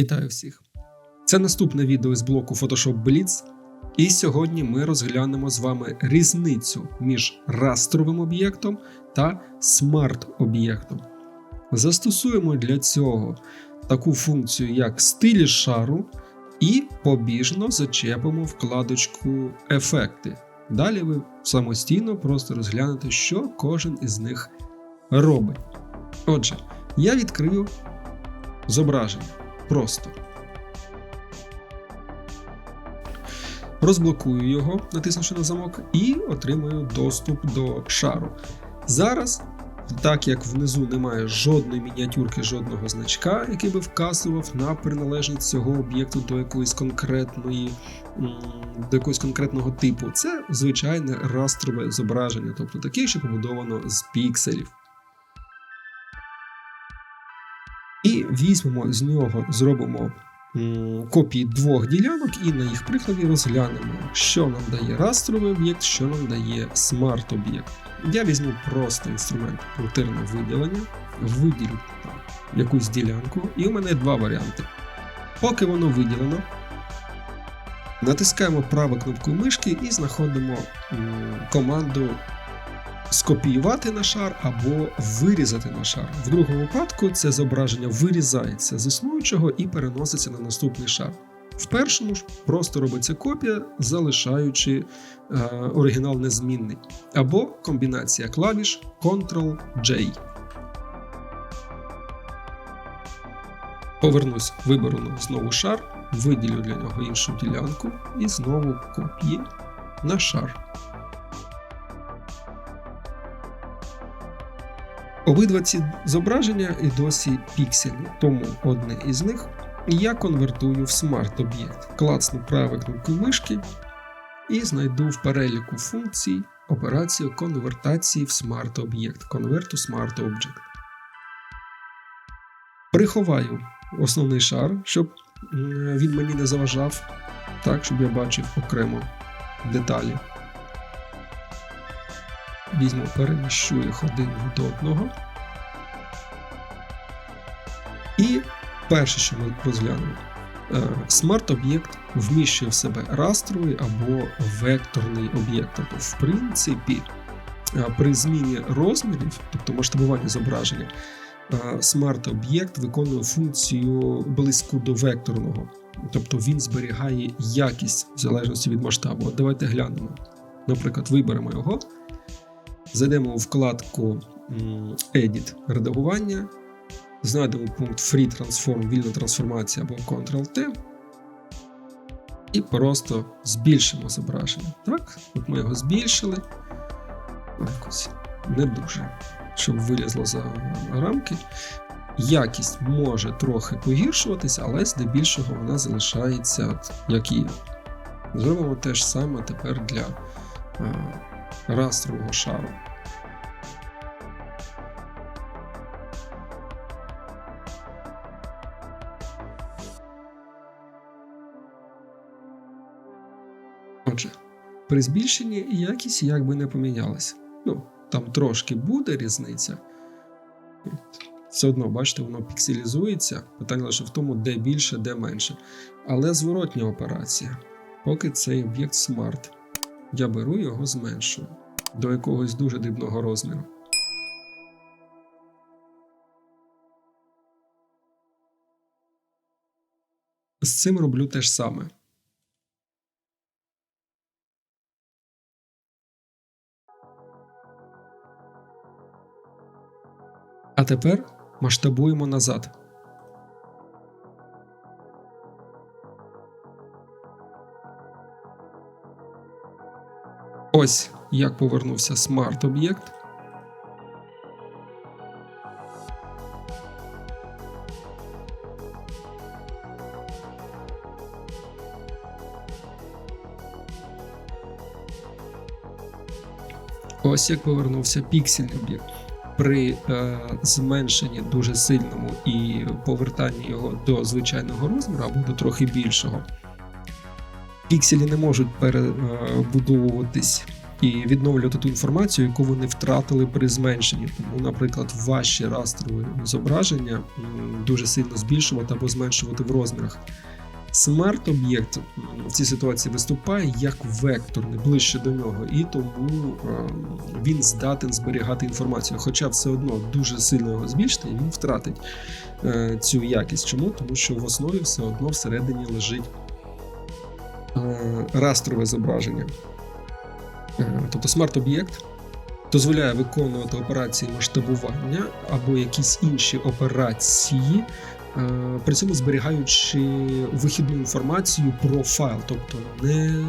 Вітаю всіх! Це наступне відео з блоку Photoshop Blitz. І сьогодні ми розглянемо з вами різницю між растровим об'єктом та смарт-об'єктом. Застосуємо для цього таку функцію, як стилі шару, і побіжно зачепимо вкладочку Ефекти. Далі ви самостійно просто розглянете, що кожен із них робить. Отже, я відкрию зображення. Просто. Розблокую його, натиснувши на замок, і отримую доступ до шару. Зараз, так як внизу немає жодної мініатюрки, жодного значка, який би вказував на приналежність цього об'єкту до якоїсь конкретної, до якогось конкретного типу, це звичайне растрове зображення, тобто таке, що побудовано з пікселів. І візьмемо з нього, зробимо копії двох ділянок і на їх прикладі розглянемо, що нам дає растровий об'єкт, що нам дає смарт-об'єкт. Я візьму просто інструмент пунктирне виділення, виділю там якусь ділянку, і у мене два варіанти. Поки воно виділено, натискаємо праву кнопку мишки і знаходимо команду скопіювати на шар або вирізати на шар. В другому випадку це зображення вирізається з існуючого і переноситься на наступний шар. В першому ж просто робиться копія, залишаючи е, оригінал незмінний, або комбінація клавіш Ctrl-J. Повернусь, виберу знову шар, виділю для нього іншу ділянку і знову копії на шар. Обидва ці зображення і досі піксельні, тому одне із них я конвертую в смарт-об'єкт. Клацну правою кнопкою мишки і знайду в переліку функцій операцію конвертації в смарт-об'єкт. To Smart Object. Приховаю основний шар, щоб він мені не заважав, так, щоб я бачив окремо деталі. Візьму, переміщу їх один від одного. І перше, що ми розглянемо, смарт-об'єкт вміщує в себе растровий або векторний об'єкт. Тобто, в принципі, при зміні розмірів, тобто масштабування зображення, смарт-об'єкт виконує функцію близьку до векторного. Тобто він зберігає якість в залежності від масштабу. От давайте глянемо. Наприклад, виберемо його. Зайдемо у вкладку Edit редагування, знайдемо пункт Free Transform, вільна трансформація або Ctrl-T. І просто збільшимо зображення. Так, от ми його збільшили. Якось не дуже, щоб вилізло за рамки. Якість може трохи погіршуватися, але здебільшого вона залишається от, як є. Зробимо те ж саме тепер для растрового шару. Отже, при збільшенні якість якби не помінялася. Ну, там трошки буде різниця. Все одно, бачите, воно пікселізується. Питання лише в тому, де більше, де менше. Але зворотня операція. Поки цей об'єкт смарт я беру його зменшую до якогось дуже дрібного розміру. З цим роблю те ж саме. А тепер масштабуємо назад. Ось як повернувся смарт-об'єкт. Ось як повернувся піксельний об'єкт. При е, зменшенні дуже сильному і повертанні його до звичайного розміру або до трохи більшого. Пікселі не можуть перебудовуватись і відновлювати ту інформацію, яку вони втратили при зменшенні. Тому, наприклад, ваші растрові зображення дуже сильно збільшувати або зменшувати в розмірах. Смарт-об'єкт в цій ситуації виступає як векторний ближче до нього, і тому е, він здатен зберігати інформацію. Хоча все одно дуже сильно його збільшити, і він втратить е, цю якість. Чому? Тому що в основі все одно всередині лежить растрове зображення. Е, Тобто смарт-об'єкт дозволяє виконувати операції масштабування або якісь інші операції, е, при цьому зберігаючи вихідну інформацію про файл, тобто не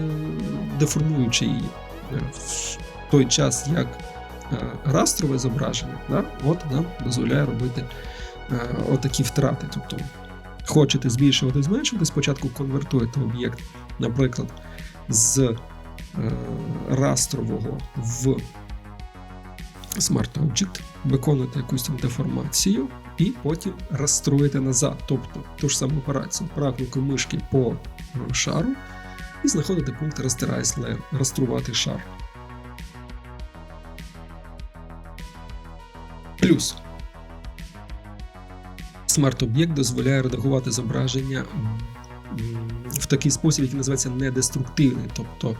деформуючи її Е, в той час, як е, растрове зображення, да, от нам дозволяє робити е, отакі втрати. Тобто хочете збільшувати, зменшувати, спочатку конвертуєте об'єкт, наприклад, з е, растрового в Smart Object, виконуєте якусь там деформацію і потім розстроїте назад. Тобто ту ж саму операцію, правкою мишки по е, шару і знаходите пункт Rasterize Layer, розтрувати шар. Плюс смарт-об'єкт дозволяє редагувати зображення в такий спосіб, який називається недеструктивний, тобто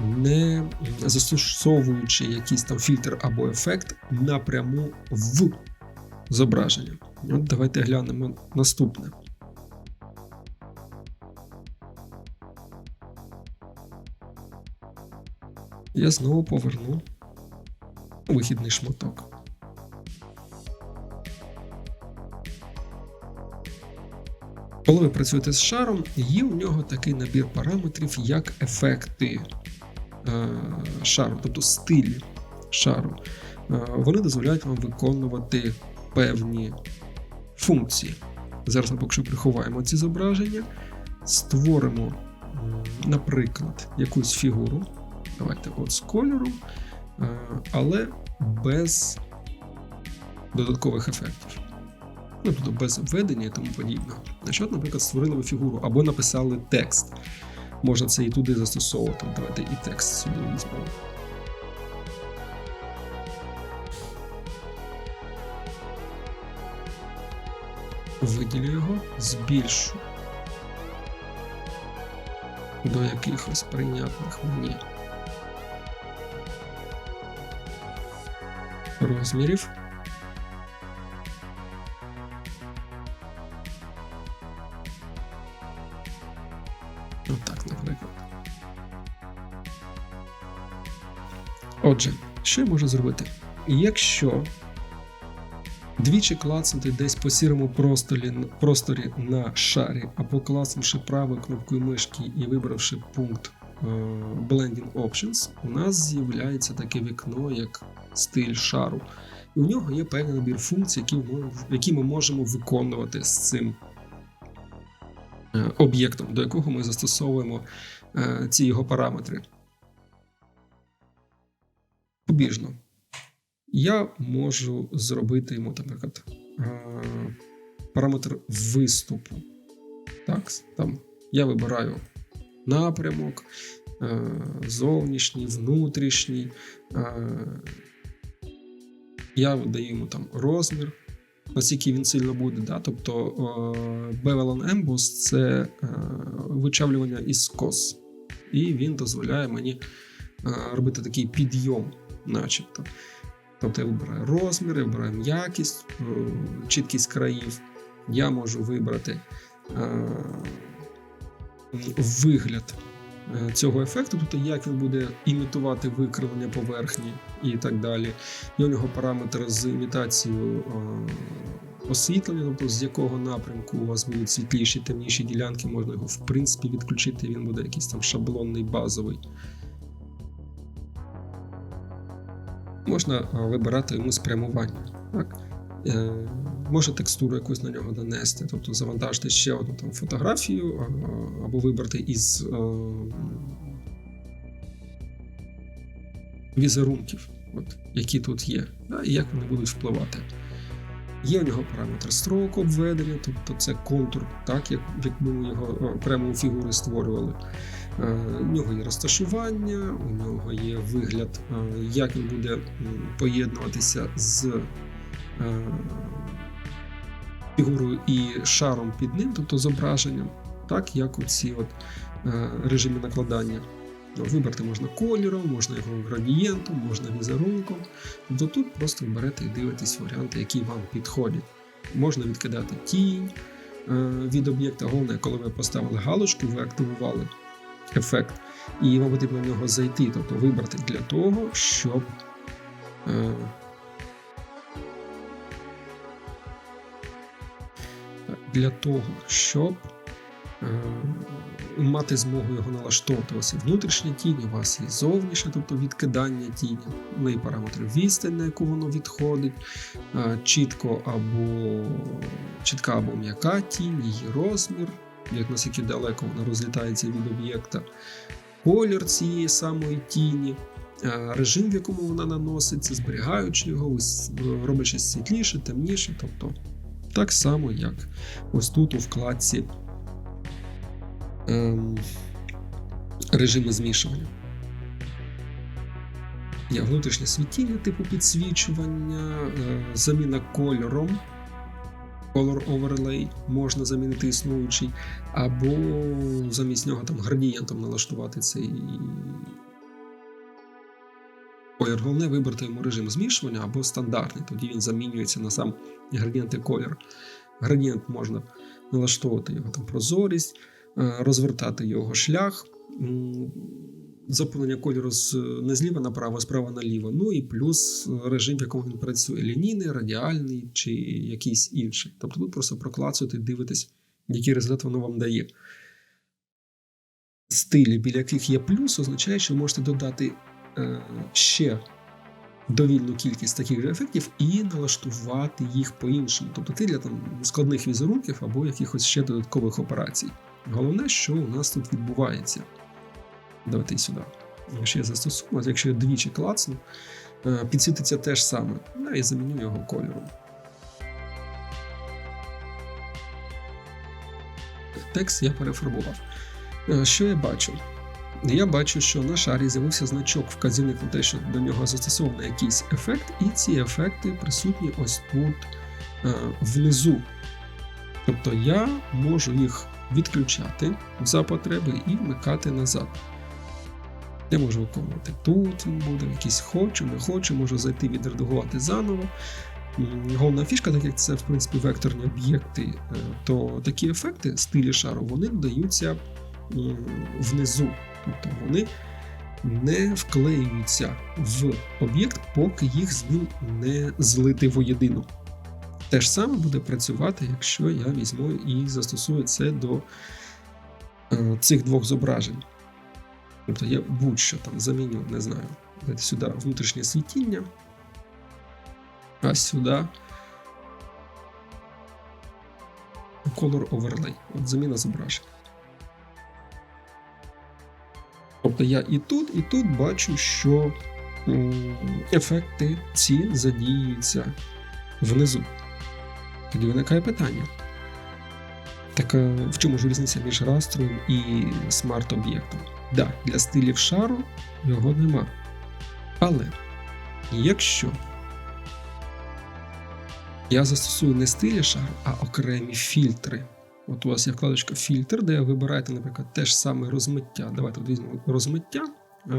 не застосовуючи якийсь там фільтр або ефект напряму в зображення. От давайте глянемо наступне. Я знову поверну вихідний шматок. Коли ви працюєте з шаром, є у нього такий набір параметрів, як ефекти е, шару, тобто стиль шару. Е, вони дозволяють вам виконувати певні функції. Зараз ми поки що приховаємо ці зображення, створимо, наприклад, якусь фігуру. Давайте от з кольором, е, але без додаткових ефектів. Ну, тобто без введення і тому подібного. Якщо, от, наприклад, створили ви фігуру або написали текст, можна це і туди застосовувати. Давайте і текст сюди візьмемо. Виділю його, збільшу до якихось прийнятних мені розмірів. Отже, що я можу зробити? Якщо двічі клацнути десь по сірому просторі, просторі на шарі, або клацнувши правою кнопкою мишки і вибравши пункт е, Blending Options, у нас з'являється таке вікно, як стиль шару. І у нього є певний набір функцій, які, ми- можемо виконувати з цим е, об'єктом, до якого ми застосовуємо е, ці його параметри. Побіжно. Я можу зробити йому, наприклад, е, параметр виступу. Так, там я вибираю напрямок, е, зовнішній, внутрішній. е, Я даю йому там розмір, наскільки він сильно буде. Да? Тобто Bevel on це вичавлювання із кос. І він дозволяє мені робити такий підйом, начебто. Тобто я вибираю розмір, я вибираю м'якість, е, чіткість країв. Я можу вибрати е, вигляд е, цього ефекту, тобто як він буде імітувати викривлення поверхні і так далі. Є у нього параметр з імітацією е, освітлення, тобто з якого напрямку у вас будуть світліші, темніші ділянки, можна його в принципі відключити, він буде якийсь там шаблонний базовий. Можна е, вибирати йому спрямування. Так? Е, Може текстуру якусь на нього нанести, тобто завантажити ще одну там фотографію, або вибрати із е, візерунків, от, які тут є, да, і як вони будуть впливати. Є у нього параметр строк обведення, тобто це контур, так як, як ми його окремо фігури створювали. Е, У нього є розташування, у нього є вигляд, е, як він буде поєднуватися з е, фігурою і шаром під ним, тобто зображенням, так як у ці от режими накладання. Ну, Вибрати можна кольором, можна його градієнтом, можна візерунком. Тобто тут просто берете і дивитесь варіанти, які вам підходять. Можна відкидати тінь від об'єкта. Головне, коли ви поставили галочку, ви активували ефект, і вам потрібно в нього зайти, тобто вибрати для того, щоб. Е, для того, щоб е, мати змогу його налаштовувати. У вас є внутрішня тінь, у вас є зовнішня, тобто відкидання тіні, і параметри відстань, на яку воно відходить, е, чітко або чітка або м'яка тінь, її розмір, як наскільки далеко вона розлітається від об'єкта, колір цієї самої тіні. е, Режим, в якому вона наноситься, зберігаючи його, е, світліше, темніше, тобто так само, як ось тут у вкладці ем, режими змішування. Є внутрішнє світіння типу підсвічування, е, заміна кольором. Color Overlay можна замінити існуючий, або замість нього там градієнтом налаштувати цей колір. Головне вибрати йому режим змішування або стандартний, тоді він замінюється на сам градієнт і колір. Градієнт можна налаштовувати його там прозорість, е, розвертати його шлях, заповнення кольору з не зліва направо, а справа наліво. Ну і плюс режим, в якому він працює: лінійний, радіальний чи якийсь інший. Тобто тут просто проклацуєте, дивитесь, який результат воно вам дає. Стилі, біля яких є плюс, означає, що ви можете додати е, ще довільну кількість таких же ефектів і налаштувати їх по-іншому. Тобто ти для там складних візерунків або якихось ще додаткових операцій. Головне, що у нас тут відбувається. Давайте сюди. Якщо я застосую, якщо я двічі клацну, е, підсвітиться те ж саме. Я і заміню його кольором. Текст я перефарбував. Е, Що я бачу? Я бачу, що на шарі з'явився значок вказівник на те, що до нього застосовано якийсь ефект, і ці ефекти присутні ось тут е, внизу. Тобто я можу їх відключати за потреби і вмикати назад. Я можу виконувати тут, він буде, якийсь хочу, не хочу, можу зайти відредагувати заново. Головна фішка, так як це в принципі векторні об'єкти, е, то такі ефекти стилі шару вони додаються внизу. Тобто вони не вклеюються в об'єкт, поки їх з ним не злити воєдину. Те ж саме буде працювати, якщо я візьму і застосую це до е, цих двох зображень. Тобто я будь-що там заміню, не знаю, сюди внутрішнє світіння, а сюди Color Overlay, от заміна зображень. Тобто я і тут, і тут бачу, що ефекти ці задіюються внизу. Тоді виникає питання. Так е, в чому ж різниця між растровим і смарт-об'єктом? Да, для стилів шару його нема. Але якщо я застосую не стилі шару, а окремі фільтри. От у вас є вкладочка фільтр, де ви вибираєте, наприклад, те ж саме розмиття. Давайте от візьмемо розмиття е,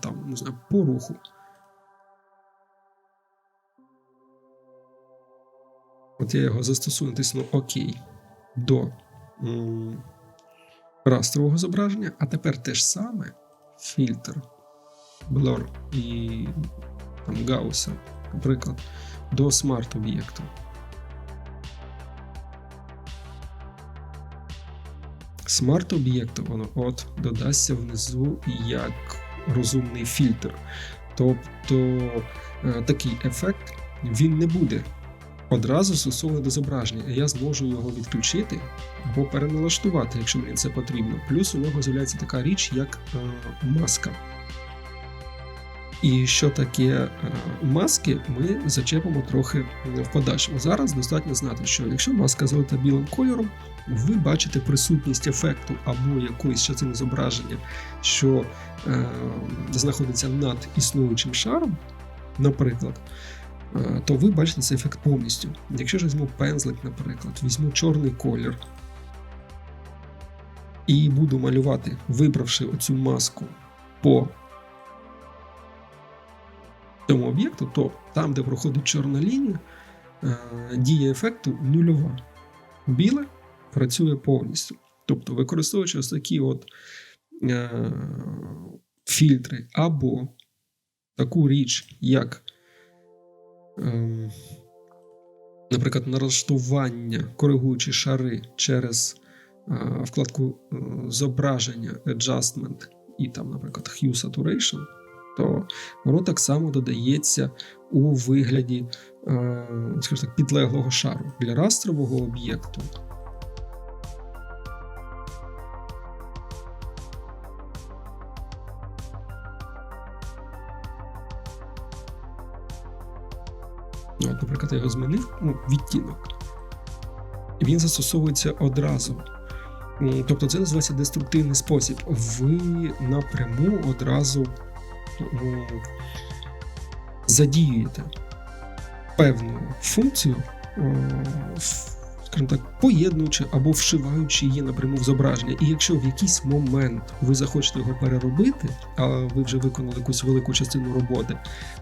там, не знаю, по руху. От я його застосую, натисну ОК до растрового зображення, а тепер те ж саме фільтр, Blur і там, Гаусса, наприклад, до смарт-об'єкту. Смарт-об'єкту воно от додасться внизу як розумний фільтр. Тобто е, такий ефект він не буде одразу застосований до зображення, а я зможу його відключити або переналаштувати, якщо мені це потрібно. Плюс у нього з'являється така річ, як е, маска. І що таке е, маски, ми зачепимо трохи в подальшому. Зараз достатньо знати, що якщо маска залита білим кольором, ви бачите присутність ефекту або якоїсь частини зображення, що е, знаходиться над існуючим шаром, наприклад, то ви бачите цей ефект повністю. Якщо ж візьму пензлик, наприклад, візьму чорний колір і буду малювати, вибравши оцю маску по цьому об'єкту, то там, де проходить чорна лінія, е, дія ефекту нульова. Біле працює повністю. Тобто, використовуючи ось такі от е, фільтри або таку річ, як, е, наприклад, налаштування, коригуючи шари через е, вкладку е, зображення, adjustment і там, наприклад, Hue Saturation, то воно так само додається у вигляді е, скажімо так, підлеглого шару для растрового об'єкту. Я його змінив ну, відтінок. Він застосовується одразу. Тобто це називається деструктивний спосіб. Ви напряму одразу задіюєте певну функцію, скажімо так, поєднуючи або вшиваючи її напряму в зображення. І якщо в якийсь момент ви захочете його переробити, а ви вже виконали якусь велику частину роботи,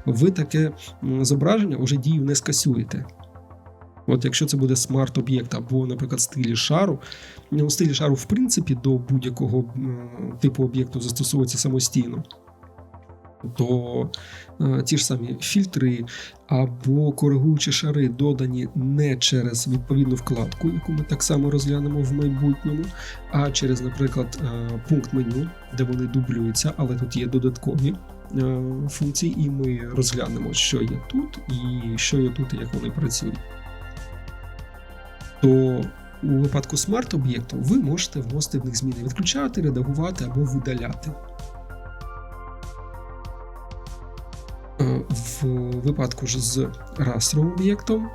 ви таке зображення вже дію не скасуєте. От якщо це буде смарт-об'єкт або, наприклад, стилі шару, ну, стилі шару, в принципі, до будь-якого типу об'єкту застосовується самостійно то е, ті ж самі фільтри або коригуючі шари додані не через відповідну вкладку, яку ми так само розглянемо в майбутньому, а через, наприклад, е, пункт меню, де вони дублюються, але тут є додаткові е, функції, і ми розглянемо, що є тут, і що є тут, і як вони працюють. То у випадку смарт-об'єкту ви можете вносити в них зміни, відключати, редагувати або видаляти. Випадку ж з растровим об'єктом,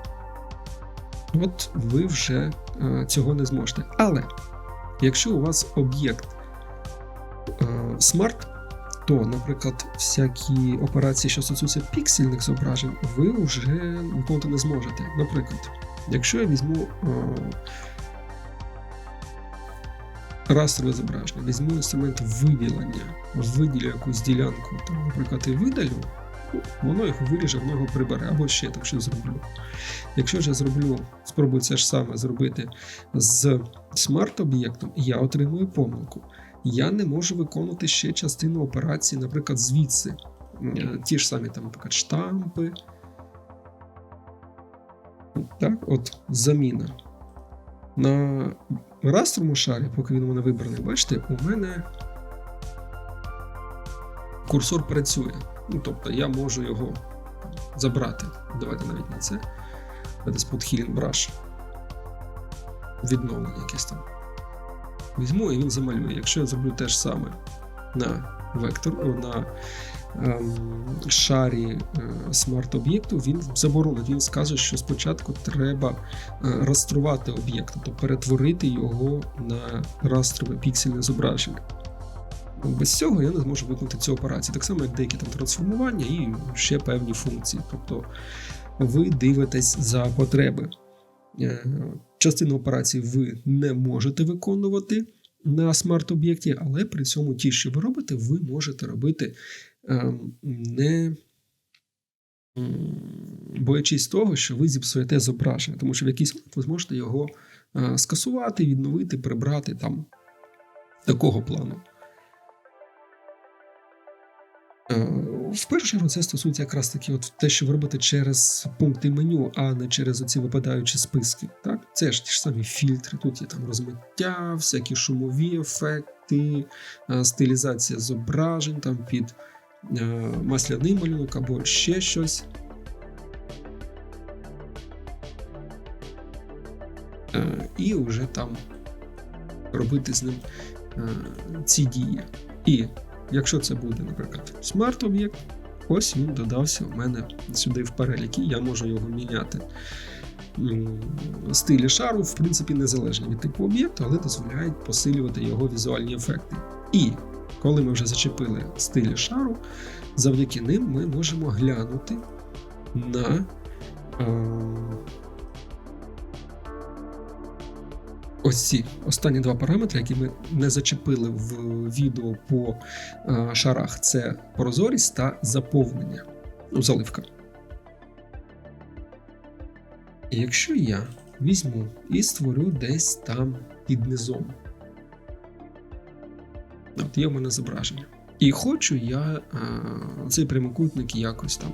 от ви вже е, цього не зможете. Але якщо у вас об'єкт смарт, то, наприклад, всякі операції, що стосуються піксельних зображень, ви вже виконати не зможете. Наприклад, якщо я візьму е, растрове зображення, візьму інструмент виділення, виділю якусь ділянку, там, наприклад, і видалю воно його виріже, воно його прибере, або ще там щось зроблю. Якщо ж я зроблю, спробую це ж саме зробити з смарт-об'єктом, я отримую помилку. Я не можу виконувати ще частину операції, наприклад, звідси. Ті ж самі там, наприклад, штампи. Так, от заміна. На растровому шарі, поки він у мене вибраний, бачите, у мене курсор працює. Ну, Тобто я можу його забрати. Давайте навіть на це. Spot Healing Brush. Відновлення якесь там. Візьму і він замалює. Якщо я зроблю те ж саме на вектор, на ем, шарі е, смарт-об'єкту, він заборонить. Він скаже, що спочатку треба е, раструвати об'єкт, тобто перетворити його на растрове піксельне зображення. Без цього я не зможу виконати цю операцію. Так само, як деякі там трансформування і ще певні функції. Тобто ви дивитесь за потреби. Е, частину операцій ви не можете виконувати на смарт-об'єкті, але при цьому ті, що ви робите, ви можете робити ем, не боячись того, що ви зіпсуєте зображення, тому що в якийсь момент ви зможете його е, скасувати, відновити, прибрати там такого плану. В першу чергу це стосується якраз таки от те, що ви робите через пункти меню, а не через оці випадаючі списки. Так? Це ж ті ж самі фільтри, тут є там розмиття, всякі шумові ефекти, е, стилізація зображень там під е, масляний малюнок або ще щось. І вже там робити з ним ці дії. І Якщо це буде, наприклад, смарт-об'єкт, Ось він додався у мене сюди в перелік, і я можу його міняти. Стилі шару, в принципі, незалежні від типу об'єкту, але дозволяють посилювати його візуальні ефекти. І коли ми вже зачепили стилі шару, завдяки ним ми можемо глянути на ось ці останні два параметри, які ми не зачепили в відео по е, шарах: це прозорість та заповнення. Ну, заливка. І якщо я візьму і створю десь там під низом. От є в мене зображення. І хочу я а, цей прямокутник якось там.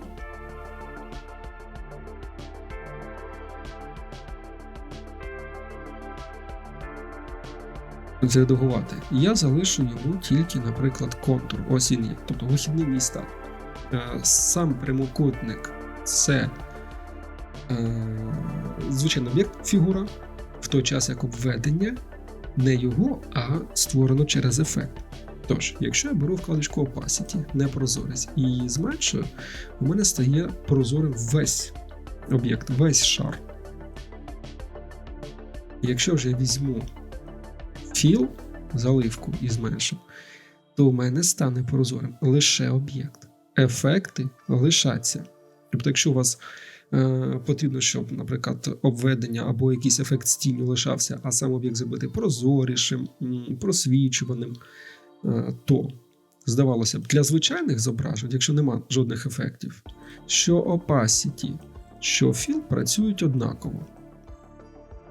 Зредагувати. Я залишу йому тільки, наприклад, контур. Ось він є, тобто вихідні міста. Е, Сам прямокутник це е, звичайний об'єкт фігура, в той час як обведення не його, а створено через ефект. Тож, якщо я беру вкладочку Opacity, непрозорість, і її зменшую, у мене стає прозорим весь об'єкт, весь шар. Якщо ж я візьму філ, заливку і зменшу, то у мене стане прозорим лише об'єкт. Ефекти лишаться. Тобто, якщо у вас е, потрібно, щоб, наприклад, обведення або якийсь ефект з лишався, а сам об'єкт зробити прозорішим, просвічуваним, е, то здавалося б, для звичайних зображень, якщо нема жодних ефектів, що opacity, що fill працюють однаково.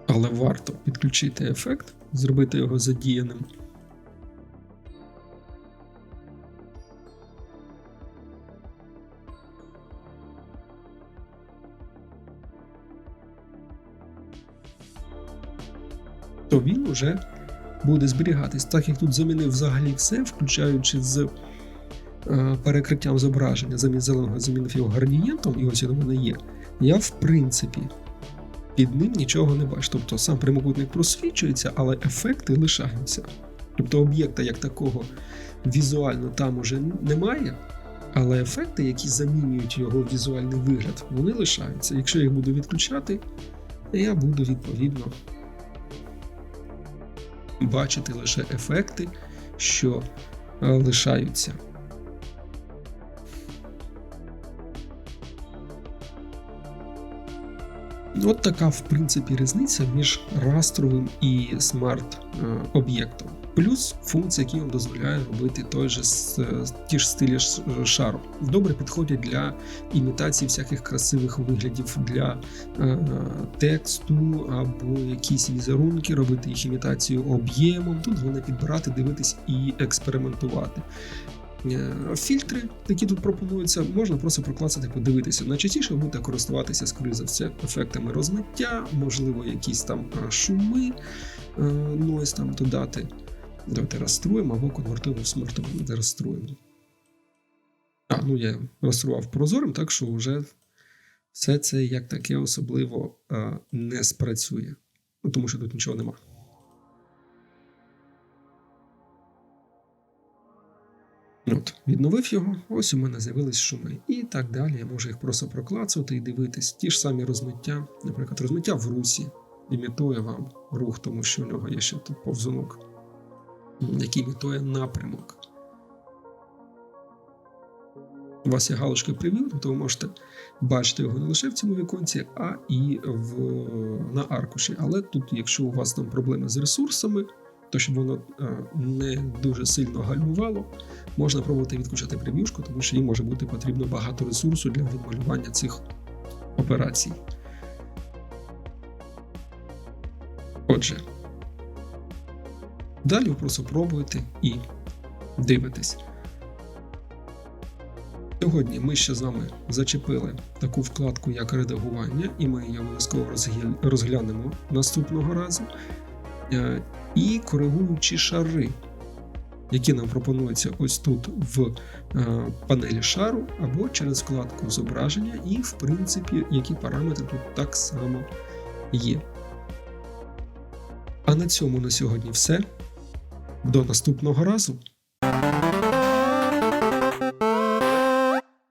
Але варто підключити ефект, зробити його задіяним. То він уже буде зберігатись, так як тут замінив взагалі все, включаючи з е, перекриттям зображення, замість зеленого замінив його градієнтом, і ось він у мене є. Я, в принципі, під ним нічого не бачу. Тобто сам прямокутник просвічується, але ефекти лишаються. Тобто об'єкта як такого візуально там уже немає, але ефекти, які замінюють його візуальний вигляд, вони лишаються. Якщо я їх буду відключати, я буду відповідно бачити лише ефекти, що е, лишаються. От така, в принципі, різниця між растровим і смарт-об'єктом. Плюс функції, які вам дозволяє робити той же ті ж стилі шару. Добре підходять для імітації всяких красивих виглядів для е, тексту або якісь візерунки, робити їх імітацію об'ємом. Тут вони підбирати, дивитись і експериментувати. Е, Фільтри, які тут пропонуються, можна просто проклацати, подивитися. Найчастіше будете користуватися, скоріше за все, ефектами розмиття, можливо, якісь там шуми, е, нойз там додати. Давайте розструємо або конвертуємо в смартом, розструємо. А, ну я розстрував прозорим, так що вже все це як таке особливо е, не спрацює. Ну, тому що тут нічого нема. Відновив його, ось у мене з'явились шуми. І так далі. Я можу їх просто проклацувати і дивитись. Ті ж самі розмиття, наприклад, розмиття в русі імітує вам рух, тому що у нього є ще тут повзунок, який імітує напрямок. У вас є галочка прев'ю, тобто ви можете бачити його не лише в цьому віконці, а і в, на аркуші. Але тут, якщо у вас там проблеми з ресурсами, то щоб воно е, не дуже сильно гальмувало, можна пробувати відключати прев'юшку, тому що їй може бути потрібно багато ресурсу для відмалювання цих операцій. Отже, далі просто пробуєте і дивитесь. Сьогодні ми ще з вами зачепили таку вкладку, як редагування, і ми її обов'язково розглянемо наступного разу. Е, І коригуючі шари, які нам пропонуються ось тут в е, панелі шару, або через вкладку зображення, і, в принципі, які параметри тут так само є. А на цьому на сьогодні все. До наступного разу.